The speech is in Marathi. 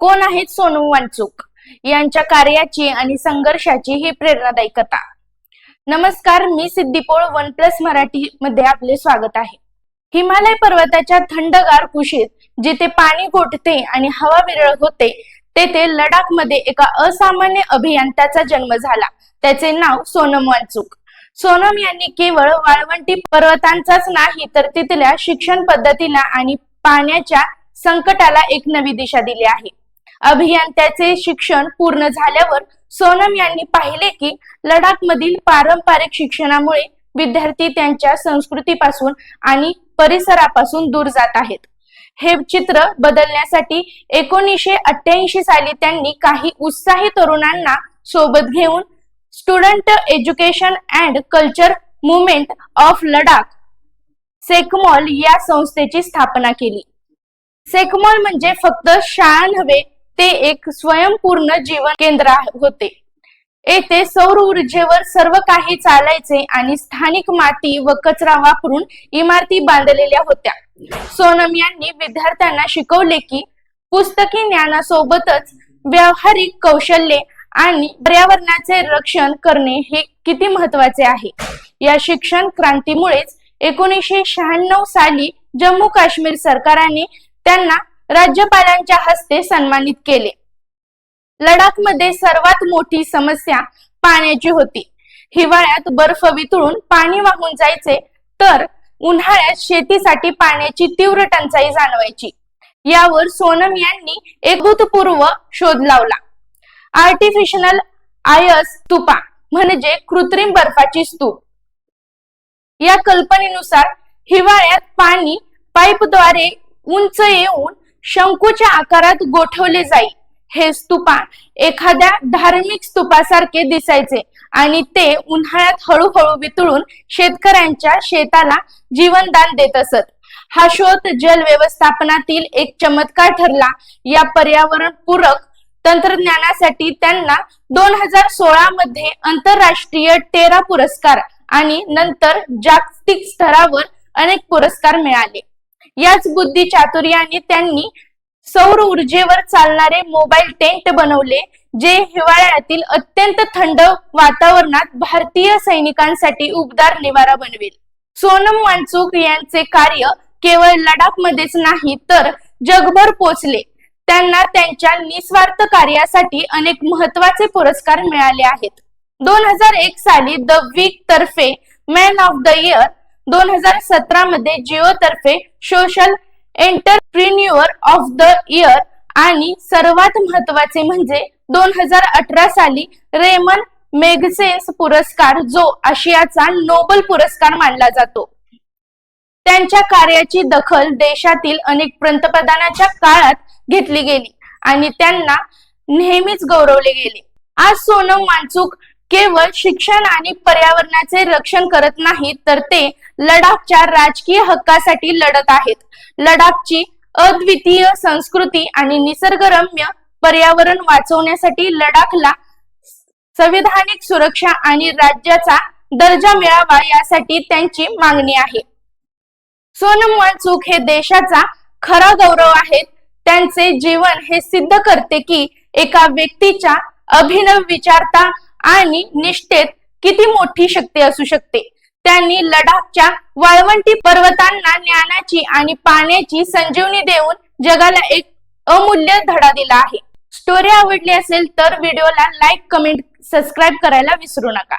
कोण आहेत सोनू वांचूक. यांच्या कार्याची आणि संघर्षाची ही प्रेरणादायी कथा. नमस्कार मी सिद्धिपोळ वन प्लस मराठी मध्ये आपले स्वागत आहे. हिमालय पर्वताच्या थंडगार कुशीत जिथे पाणी गोठते आणि हवा विरळ होते तेथे लडाखमध्ये एका असामान्य अभियंत्याचा जन्म झाला. त्याचे नाव सोनम वांचूक. सोनम यांनी केवळ वाळवंटी पर्वतांचाच नाही तर तिथल्या शिक्षण पद्धतीला आणि पाण्याच्या संकटाला एक नवी दिशा दिली आहे. अभियंत्याचे शिक्षण पूर्ण झाल्यावर सोनम यांनी पाहिले की लडाख मधील पारंपरिक शिक्षणामुळे विद्यार्थी त्यांच्या संस्कृतीपासून आणि परिसरापासून दूर जात आहेत. हे चित्र बदलण्यासाठी एकोणीसशे अठ्ठ्याऐंशी साली त्यांनी काही उत्साही तरुणांना सोबत घेऊन student education and culture movement of Ladakh SECMOL या संस्थेची स्थापना केली. सेकमॉल म्हणजे फक्त शाळा नव्हे ते एक स्वयंपूर्ण जीवन केंद्र होते. येथे सौर ऊर्जेवर सर्व काही चालायचे आणि स्थानिक माती व कचरा वापरून इमारती बांधलेल्या होत्या. सोनम यांनी विद्यार्थ्यांना शिकवले की पुस्तकी ज्ञानासोबतच व्यावहारिक कौशल्ये आणि पर्यावरणाचे रक्षण करणे हे किती महत्त्वाचे आहे? या शिक्षण क्रांतीमुळेच एकोणीसशे शहाण्णव साली जम्मू काश्मीर सरकारने त्यांना राज्यपालांच्या हस्ते सन्मानित केले. लडाखमध्ये सर्वात मोठी समस्या पाण्याची होती. हिवाळ्यात बर्फ वितळून पाणी वाहून जायचे तर उन्हाळ्यात शेतीसाठी पाण्याची तीव्र टंचाई जाणवायची. यावर सोनम यांनी एक भूतपूर्व शोध लावला. आर्टिफिशियल आयस तुपा म्हणजे कृत्रिम बर्फाची स्तूप. या कल्पनेनुसार हिवाळ्यात पाणी पाईपद्वारे उंच येऊन शंकूच्या आकारात गोठवले जाई हे स्तूपा एखाद्या धार्मिक स्तूपासारखे दिसायचे आणि ते उन्हाळ्यात हळूहळू वितळून शेतकऱ्यांच्या शेताला जीवनदान देत असत. हा शोध जल व्यवस्थापनातील एक चमत्कार ठरला. या पर्यावरण पूरक तंत्रज्ञानासाठी त्यांना दोन हजार सोळा मध्ये आंतरराष्ट्रीय टेरा पुरस्कार आणि नंतर जागतिक स्तरावर अनेक पुरस्कार मिळाले. याच बुद्धी चातुर्याने त्यांनी सौर ऊर्जेवर चालणारे मोबाईल टेंट बनवले जे हिवाळ्यातील अत्यंत थंड वातावरणात भारतीय सैनिकांसाठी उबदार निवारा बनवेल. सोनम वांचूक यांचे कार्य केवळ लडाख मध्येच नाही तर जगभर पोचले. त्यांना त्यांच्या निस्वार्थ कार्यासाठी अनेक महत्त्वाचे पुरस्कार मिळाले आहेत. दोन हजार एक साली द वीक तर्फे मॅन ऑफ द इयर दोन हजार सतरा मध्ये जिओ तर्फे social entrepreneur of the year आणि सर्वात महत्त्वाचे म्हणजे दोन हजार अठरा साली रेमन मेगसेन्स पुरस्कार जो आशियाचा नोबल पुरस्कार मानला जातो. त्यांच्या कार्याची दखल देशातील अनेक पंतप्रधानाच्या काळात घेतली गेली आणि त्यांना नेहमीच गौरवले गेले. आज सोनम वांचूक केवळ शिक्षण आणि पर्यावरणाचे रक्षण करत नाहीत तर ते लडाखच्या राजकीय हक्कासाठी लढत आहेत. लडाखची अद्वितीय संस्कृती आणि निसर्गरम्य पर्यावरण वाचवण्यासाठी लडाखला संविधानिक सुरक्षा आणि राज्याचा दर्जा मिळावा यासाठी त्यांची मागणी आहे. सोनम वांचूक हे देशाचा खरा गौरव आहेत. त्यांचे जीवन हे सिद्ध करते की एका व्यक्तीच्या अभिनव विचारता आणि निष्ठेत किती मोठी शक्ती असू शकते. त्यांनी लडाखच्या वाळवंटी पर्वतांना ज्ञानाची आणि पाण्याची संजीवनी देऊन जगाला एक अमूल्य धडा दिला आहे. स्टोरी आवडली असेल तर व्हिडिओला लाईक कमेंट सबस्क्राईब करायला विसरू नका.